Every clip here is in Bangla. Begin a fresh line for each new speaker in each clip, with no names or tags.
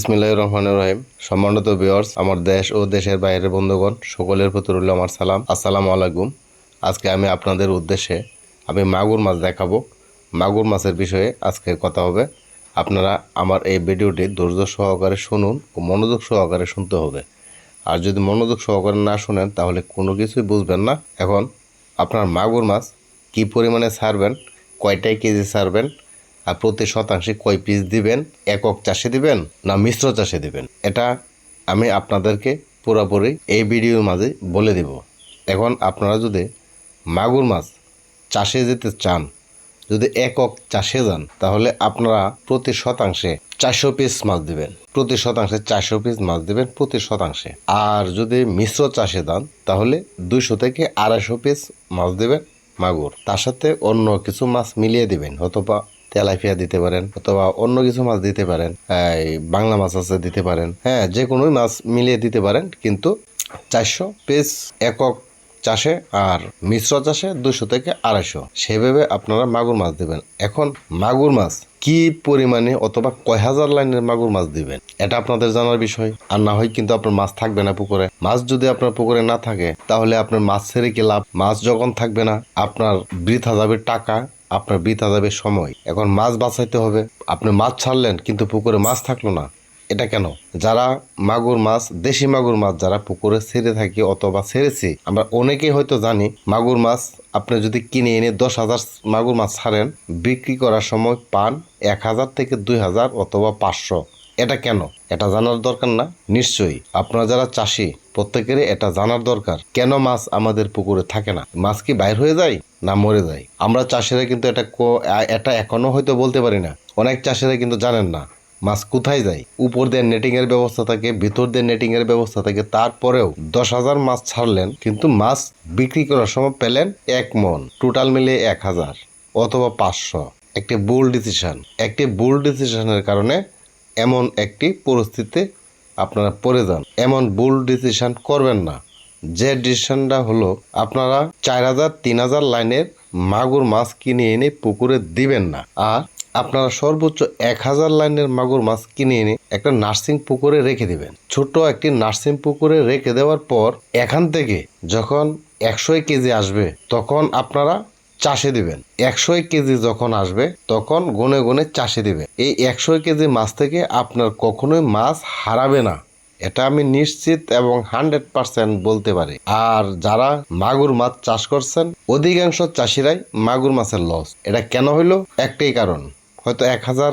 ইসমিল্লাহ রহমান রহিম। সম্মানিত বিয়ার্স আমার দেশ ও দেশের বাইরের বন্ধুগণ, সকলের প্রতি রইল আমার সালাম। আসসালামু আলাইকুম। আজকে আমি আপনাদের উদ্দেশ্যে আমি মাগুর মাছ দেখাবো। মাগুর মাছের বিষয়ে আজকে কথা হবে। আপনারা আমার এই ভিডিওটি ধৈর্য সহকারে শুনুন ও মনোযোগ সহকারে শুনতে হবে। আর যদি মনোযোগ সহকারে না শুনেন, তাহলে কোনো কিছুই বুঝবেন না। এখন, আপনার মাগুর মাছ কী পরিমাণে ছাড়বেন কয়টায় কেজি ছাড়বেন আর প্রতি শতাংশে কয় পিস দিবেন? একক চাষে দিবেন না মিশ্র চাষে দিবেন? এটা আমি আপনাদেরকে পুরোপুরি এই ভিডিওর মাঝে বলে দেব। এখন আপনারা যদি মাগুর মাছ চাষে যেতে চান, যদি একক চাষে যান, তাহলে আপনারা প্রতি শতাংশে চারশো পিস মাছ দেবেন। প্রতি শতাংশে চারশো পিস মাছ দেবেন প্রতি শতাংশে। আর যদি মিশ্র চাষে যান, তাহলে দুইশো থেকে আড়াইশো পিস মাছ দেবেন মাগুর। তার সাথে অন্য কিছু মাছ মিলিয়ে দেবেন, অথবা তেলাপিয়া দিতে পারেন অথবা অন্য কিছু মাছ দিতে পারেন। বাংলা মাছ আছে দিতে পারেন। হ্যাঁ যে কোনো মাছ মিলিয়ে দিতে পারেন, কিন্তু চারশো পিস একক চাষে আর মিশ্র চাষে দুশো থেকে আড়াইশো। সেভাবে আপনারা মাগুর মাছ দিবেন। এখন মাগুর মাছ কি পরিমাণে অথবা কয় হাজার লাইনের মাগুর মাছ দিবেন? এটা আপনাদের জানার বিষয়। আর না হয় কিন্তু আপনার মাছ থাকবে না পুকুরে। মাছ যদি আপনার পুকুরে না থাকে, তাহলে আপনার মাছ ছেড়ে কি লাভ? মাছ যখন থাকবে না, আপনার বৃথা যাবে টাকা। আপনার বৃথা যাবে সময়। এখন মাছ বাঁচাইতে হবে। আপনি মাছ ছাড়লেন, কিন্তু পুকুরে মাছ থাকল না। এটা কেন? যারা মাগুর মাছ, দেশি মাগুর মাছ যারা পুকুরে ছেড়ে থাকি অথবা ছেড়েছি, আমরা অনেকেই হয়তো জানি, মাগুর মাছ আপনি যদি কিনে এনে দশ হাজার মাগুর মাছ ছাড়েন, বিক্রি করার সময় পান এক হাজার থেকে দুই হাজার অথবা পাঁচশো। এটা কেন? এটা জানার দরকার না? নিশ্চয়ই। আপনারা যারা চাষি প্রত্যেকেরই এটা জানার দরকার। কেন মাছ আমাদের পুকুরে থাকে না? মাছ কি বাইর হয়ে যায় না মরে যায়? আমরা চাষিরা কিন্তু এটা এটা এখনও হয়তো বলতে পারি না। অনেক চাষিরা কিন্তু জানেন না মাছ কোথায় যায়। উপর দিয়ে নেটিং এর ব্যবস্থা থাকে, ভিতর দিয়ে নেটিং এর ব্যবস্থা থাকে। তারপরেও দশ হাজার মাছ ছাড়লেন, কিন্তু মাছ বিক্রি করার সময় পেলেন এক মন টোটাল মিলে এক হাজার অথবা পাঁচশো। একটি বুল ডিসিশন একটি বুল ডিসিশনের কারণে এমন একটি পরিস্থিতিতে আপনারা পড়ে যান। এমন ভুল ডিসিশন করবেন না। যে ডিসিশনটা হলো, আপনারা চার হাজার, তিন হাজার লাইনের মাগুর মাছ কিনে এনে পুকুরে দিবেন না। আর আপনারা সর্বোচ্চ এক হাজার লাইনের মাগুর মাছ কিনে এনে একটা নার্সিং পুকুরে রেখে দিবেন। ছোট একটি নার্সিং পুকুরে রেখে দেওয়ার পর, এখান থেকে যখন একশো কেজি আসবে, তখন আপনারা চাষে দিবেন। একশো কেজি যখন আসবে, তখন গুনে গুনে চাষে দিবেন। এই একশো কেজি মাছ থেকে আপনার কখনোই মাছ হারাবে না। এটা আমি নিশ্চিত এবং হান্ড্রেড পার্সেন্ট বলতে পারি। আর যারা মাগুর মাছ চাষ করছেন, অধিকাংশ চাষিরাই মাগুর মাছের লস। এটা কেন হইল? একটাই কারণ। হয়তো এক হাজার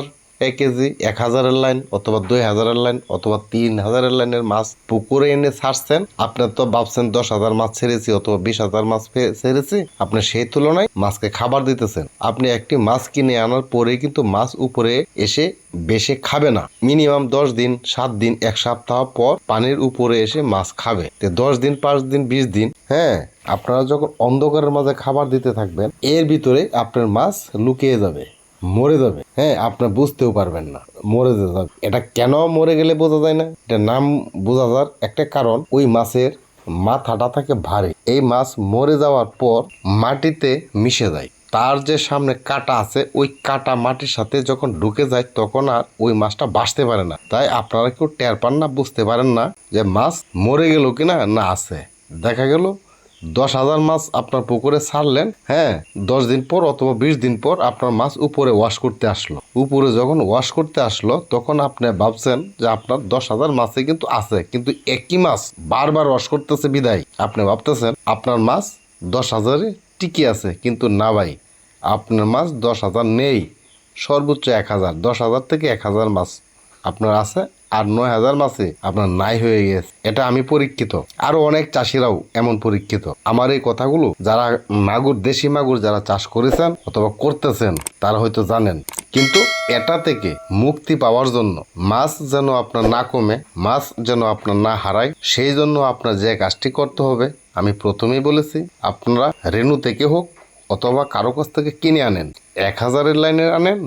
কেজি, এক হাজারের লাইন অথবা দুই হাজারের লাইন অথবা তিন হাজারের লাইনের মাছ পুকুরে এনে ছাড়ছেন। আপনার তো ভাবছেন দশ হাজার মাছ ছেড়েছি অথবা বিশ হাজার মাছ ছেড়েছি। আপনি সেই তুলনায় মাছকে খাবার দিতেছেন। আপনি একটি মাছ কিনে আনার পরে কিন্তু মাছ উপরে এসে বেশি খাবে না। মিনিমাম দশ দিন, সাত দিন, এক সপ্তাহ পর পানির উপরে এসে মাছ খাবে। তো দশ দিন, পাঁচ দিন, বিশ দিন হ্যাঁ আপনারা যখন অন্ধকারের মাঝে খাবার দিতে থাকবেন, এর ভিতরে আপনার মাছ লুকিয়ে যাবে। মরে যাবে। হ্যাঁ আপনি বুঝতেও পারবেন না। মরে যাবে এটা কেন মরে গেলে বোঝা যায় না? এটা নাম বোঝা যার একটা কারণ, ওই মাছের মাথাটা থাকে ভারী। এই মাছ মরে যাওয়ার পর মাটিতে মিশে যায়। তার যে সামনে কাটা আছে, ওই কাটা মাটির সাথে যখন ঢুকে যায়, তখন আর ওই মাছটা বাঁচতে পারে না। তাই আপনারা কেউ টের পান না, বুঝতে পারেন না যে মাছ মরে গেল কিনা না আছে। দেখা গেল দশ হাজার মাছ আপনার পুকুরে ছাড়লেন হ্যাঁ দশ দিন পর অথবা বিশ দিন পর আপনার মাছ উপরে ওয়াশ করতে আসলো। উপরে যখন ওয়াশ করতে আসলো, তখন আপনি ভাবছেন যে আপনার দশ হাজার মাছে কিন্তু আছে, কিন্তু একই মাছ বারবার ওয়াশ করতেছে বিদায়। আপনি ভাবতেছেন, আপনার মাছ দশ হাজারে টিকে আছে, কিন্তু না ভাই, আপনার মাছ দশ হাজার নেই। সর্বোচ্চ এক হাজার, দশ হাজার থেকে এক হাজার মাছ আপনার আছে আর নয় হাজার মাছে আপনার নাই হয়ে গেছে। এটা আমি পরীক্ষিত। আরও অনেক চাষিরাও এমন পরীক্ষিত। আমার এই কথাগুলো যারা মাগুর, দেশি মাগুর যারা চাষ করেছেন অথবা করতেছেন, তারা হয়তো জানেন। কিন্তু এটা থেকে মুক্তি পাওয়ার জন্য, মাছ যেন আপনার না কমে, মাছ যেন আপনার না হারায়, সেই জন্য আপনার যে কাজটি করতে হবে, আমি প্রথমেই বলেছি, আপনারা রেনু থেকে হোক অথবা কারও কাছ থেকে কিনে আনেন। এক হাজারের লাইনের আনেন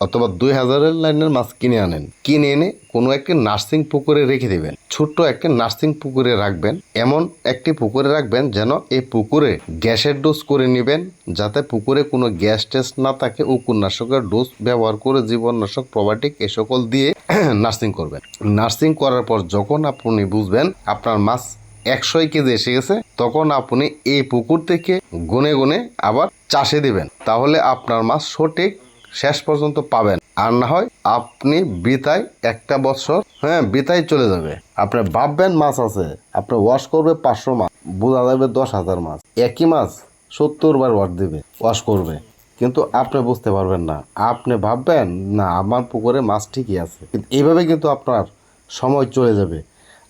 অথবা দুই হাজারের লাইনের মাছ কিনে আনেন। কিনে এনে কোনো একটি নার্সিং পুকুরে রেখে দিবেন। ছোট্ট একটি নার্সিং পুকুরে রাখবেন। এমন একটি পুকুরে রাখবেন যেন এই পুকুরে গ্যাসের ডোজ করে নেবেন, যাতে পুকুরে কোনো গ্যাস টেস্ট না থাকে উপন্যাসকের ডোজ ব্যবহার করে জীবননাশক, প্রোবায়োটিক এ সকল দিয়ে নার্সিং করবেন। নার্সিং করার পর যখন আপনি বুঝবেন আপনার মাছ একশো কেজি এসে গেছে, তখন আপনি এই পুকুর থেকে গুনে গুনে আবার চাষে দিবেন। তাহলে আপনার মাছ সঠিক শেষ পর্যন্ত পাবেন। আর না হয় আপনি বিতায় একটা বছর হ্যাঁ বিতায় চলে যাবে। আপনি ভাববেন মাছ আছে, আপনি ওয়াশ করবে পাঁচশো মাছ, বোঝা যাবে দশ হাজার মাছ। একই মাছ সত্তর বার ওয়াশ দিবে ওয়াশ করবে। কিন্তু আপনি বুঝতে পারবেন না। আপনি ভাববেন, না, আমার পুকুরে মাছ ঠিকই আছে। এইভাবে কিন্তু আপনার সময় চলে যাবে।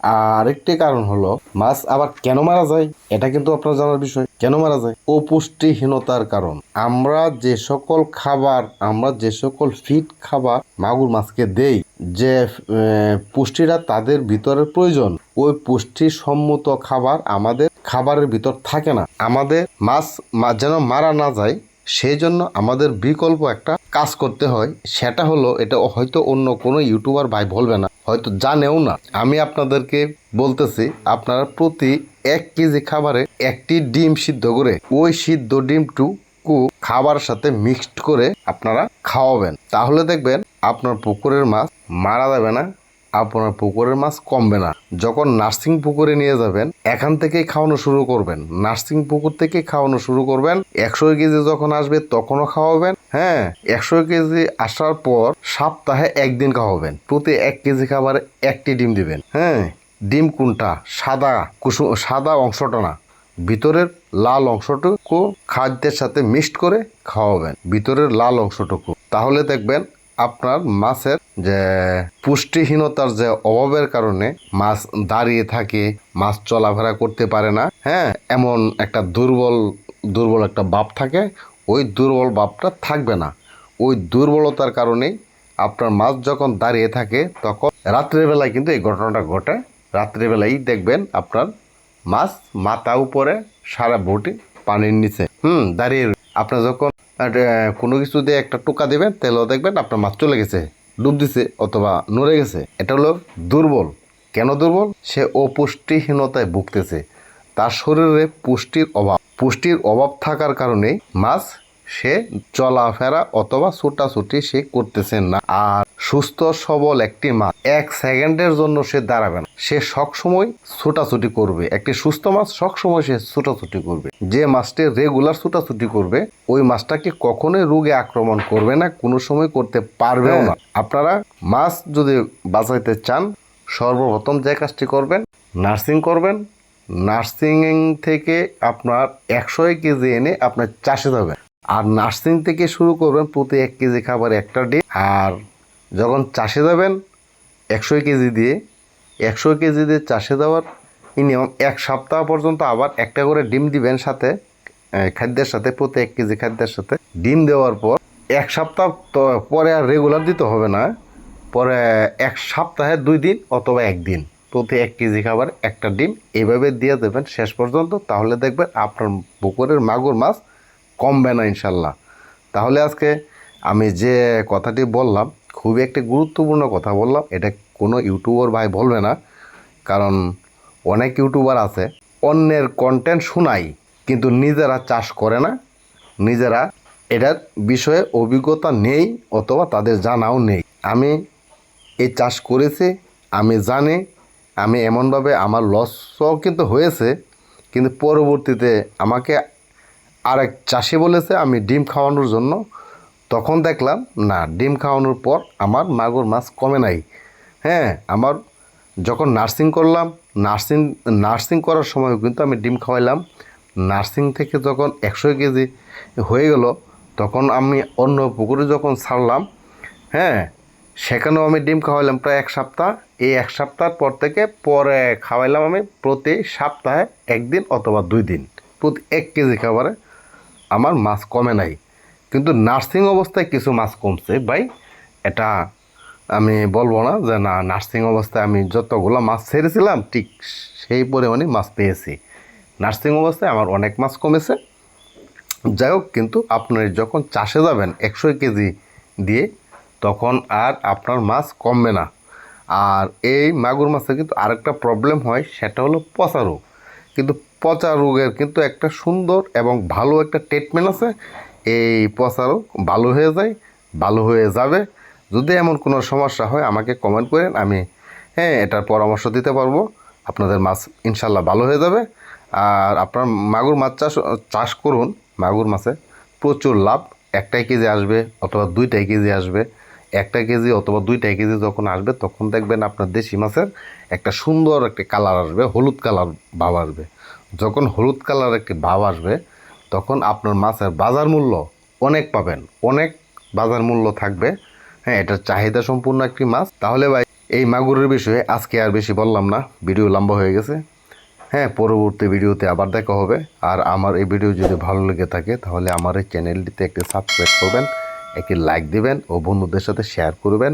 আর একটি কারণ হলো, মাছ আবার কেন মারা যায়? এটা কিন্তু আপনার জানার বিষয়। কেন মারা যায়? অপুষ্টিহীনতার কারণ। আমরা যে সকল খাবার, আমরা যে সকল ফিট খাবার মাগুর মাছকে দেই, যে পুষ্টিটা তাদের ভিতরে প্রয়োজন, ওই পুষ্টি সম্মত খাবার আমাদের খাবারের ভিতর থাকে না। আমাদের মাছ যেন মারা না যায়, সেই জন্য আমাদের বিকল্প একটা কাজ করতে হয়, সেটা হলো এটা হয়তো অন্য কোনো ইউটিউবার ভাই বলবে না, হয়তো জানেও না। আমি আপনাদেরকে বলতেছি, আপনারা প্রতি এক কেজি খাবারে একটি ডিম সিদ্ধ করে ওই সিদ্ধ ডিমটুকু খাবার সাথে মিক্সড করে আপনারা খাওয়াবেন। তাহলে দেখবেন আপনার পুকুরের মাছ মারা যাবে না, আপনার পুকুরের মাছ কমবে না। যখন নার্সিং পুকুরে নিয়ে যাবেন, এখান থেকেই খাওয়ানো শুরু করবেন। নার্সিং পুকুর থেকে খাওয়ানো শুরু করবেন। একশো কেজি যখন আসবে, তখনও খাওয়াবেন। হ্যাঁ একশো কেজি আসার পর সপ্তাহে একদিন খাওয়াবেন প্রতি এক কেজি খাবারে একটি ডিম দিবেন। হ্যাঁ ডিম কোনটা? সাদা কুসুম, সাদা অংশটা না। ভিতরের লাল অংশটুকু খাদ্যের সাথে মিক্সড করে খাওয়াবেন। ভিতরের লাল অংশটুকু। তাহলে দেখবেন আপনার মাছের যে পুষ্টিহীনতার যে অভাবের কারণে মাছ দাঁড়িয়ে থাকে, মাছ চলাফেরা করতে পারে না। হ্যাঁ এমন একটা দুর্বল দুর্বল একটা ভাব থাকে ওই দুর্বল ভাবটা থাকবে না। ওই দুর্বলতার কারণেই আপনার মাছ যখন দাঁড়িয়ে থাকে, তখন রাত্রেবেলায় কিন্তু এই ঘটনাটা ঘটে। রাত্রেবেলাই দেখবেন আপনার মাছ মাথা উপরে সারা বটি পানির নিচে। হুম, দাঁড়িয়ে আপনার যখন কোনো কিছু দিয়ে একটা টোকা দেবেন, তাহলেও দেখবেন আপনার মাছ চলে গেছে, ডুব দিছে অথবা নড়ে গেছে। এটা হলো দুর্বল। কেন দুর্বল? সে অপুষ্টিহীনতায় ভুগতেছে। তার শরীরে পুষ্টির অভাব। পুষ্টির অভাব থাকার কারণে মাছ সে চলাফেরা অথবা ছুটাছুটি সে করতেছে না। আর সুস্থ সবল একটি মাছ এক সেকেন্ডের জন্য সে দাঁড়াবে না। সে সবসময় ছুটাছুটি করবে। একটি সুস্থ মাছ সবসময় সে ছুটাছুটি করবে। যে মাছটি রেগুলার ছুটাছুটি করবে ওই মাছটাকে কখনোই রোগে আক্রমণ করবে না কোনো সময় করতে পারবেও না। আপনারা মাছ যদি বাঁচাইতে চান সর্বপ্রথম যে কাজটি করবেন নার্সিং করবেন নার্সিং থেকে আপনার একশো কেজি এনে আপনার চাষে যাবেন আর নার্সিং থেকে শুরু করবেন প্রতি এক কেজি খাবার একটা ডিম। আর যখন চাষে যাবেন একশো কেজি দিয়ে, একশো কেজি দিয়ে চাষে দেওয়ার মিনিমাম এক সপ্তাহ পর্যন্ত আবার একটা করে ডিম দিবেন সাথে খাদ্যের সাথে, প্রতি এক কেজি খাদ্যের সাথে। ডিম দেওয়ার পর এক সপ্তাহ পরে আর রেগুলার দিতে হবে না। পরে এক সপ্তাহে দুই দিন অথবা একদিন। প্রতি এক কেজি খাবার, একটা ডিম, এভাবে দিয়ে দেবেন শেষ পর্যন্ত। তাহলে দেখবেন আপনার পুকুরের মাগুর মাছ কমবে না ইনশাল্লাহ। তাহলে আজকে আমি যে কথাটি বললাম, খুবই একটি গুরুত্বপূর্ণ কথা বললাম। এটা কোনো ইউটিউবার ভাই বলবে না, কারণ অনেক ইউটিউবার আছে, অন্যের কন্টেন্ট শোনাই, কিন্তু নিজেরা চাষ করে না। নিজেরা এটার বিষয়ে অভিজ্ঞতা নেই, অথবা তাদের জানাও নেই। আমি এই চাষ করেছি, আমি জানি আমি এমনভাবে আমার লসও কিন্তু হয়েছে, কিন্তু পরবর্তীতে আমাকে আরেক চাষি বলেছে আমি ডিম খাওয়ানোর জন্য। তখন দেখলাম, না, ডিম খাওয়ানোর পর আমার মাগুর মাছ কমে নাই। হ্যাঁ আমার যখন নার্সিং করলাম নার্সিং নার্সিং করার সময় কিন্তু আমি ডিম খাওয়াইলাম। নার্সিং থেকে যখন একশো কেজি হয়ে গেল, তখন আমি অন্য পুকুরে যখন ছাড়লাম হ্যাঁ সেখানেও আমি ডিম খাওয়াইলাম প্রায় এক সপ্তাহ। এই এক সপ্তাহ পর থেকে পরে খাওয়াইলাম আমি প্রতি সপ্তাহে একদিন অথবা দুই দিন, প্রতি এক কেজি খাবারে। আমার মাছ কমে নাই। কিন্তু নার্সিং অবস্থায় কিছু মাছ কমছে। ভাই, এটা আমি বলব না যে না, নার্সিং অবস্থায় আমি যতগুলো মাছ ছেড়েছিলাম, ঠিক সেই পরিমাণে মাছ পেয়েছি। নার্সিং অবস্থায় আমার অনেক মাছ কমেছে। যাই হোক, কিন্তু আপনি যখন চাষে যাবেন একশো কেজি দিয়ে তখন আর আপনার মাছ কমবে না। আর এই মাগুর মাছের কিন্তু আরেকটা প্রবলেম হয়, সেটা হলো পচা রোগ। কিন্তু পচা রোগের কিন্তু একটা সুন্দর এবং ভালো একটা ট্রিটমেন্ট আছে। এই পচা রোগ ভালো হয়ে যায়, ভালো হয়ে যাবে। যদি এমন কোনো সমস্যা হয়, আমাকে কমেন্ট করেন, আমি হ্যাঁ এটার পরামর্শ দিতে পারব। আপনাদের মাছ ইনশাল্লাহ ভালো হয়ে যাবে। আর আপনার মাগুর মাছ চাষ চাষ করুন। মাগুর মাছে প্রচুর লাভ। একটাই কেজি আসবে অথবা দুইটাই কেজি আসবে। একটা কেজি অথবা দুইটাই কেজি যখন আসবে, তখন দেখবেন আপনার দেশি মাছের একটা সুন্দর একটি কালার আসবে, হলুদ কালার ভাব আসবে। যখন হলুদ কালার একটি ভাব আসবে, তখন আপনার মাছের বাজার মূল্য অনেক পাবেন। অনেক বাজার মূল্য থাকবে। হ্যাঁ এটার চাহিদা সম্পূর্ণ একটি মাছ। তাহলে ভাই, এই মাগুরের বিষয়ে আজকে আর বেশি বললাম না। ভিডিও লম্বা হয়ে গেছে। হ্যাঁ পরবর্তী ভিডিওতে আবার দেখা হবে। আর আমার এই ভিডিও যদি ভালো লেগে থাকে, তাহলে আমার এই চ্যানেলটিতে একটি সাবস্ক্রাইব করবেন। একটি লাইক দেবেন ও বন্ধুদের সাথে শেয়ার করবেন।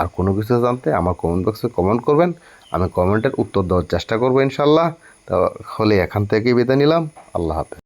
আর কোনো কিছু জানতে আমার কমেন্ট বক্সে কমেন্ট করবেন। আমি কমেন্টের উত্তর দেওয়ার চেষ্টা করব ইনশাল্লাহ। তাহলে এখান থেকেই বিদায় নিলাম। আল্লাহ হাফেজ।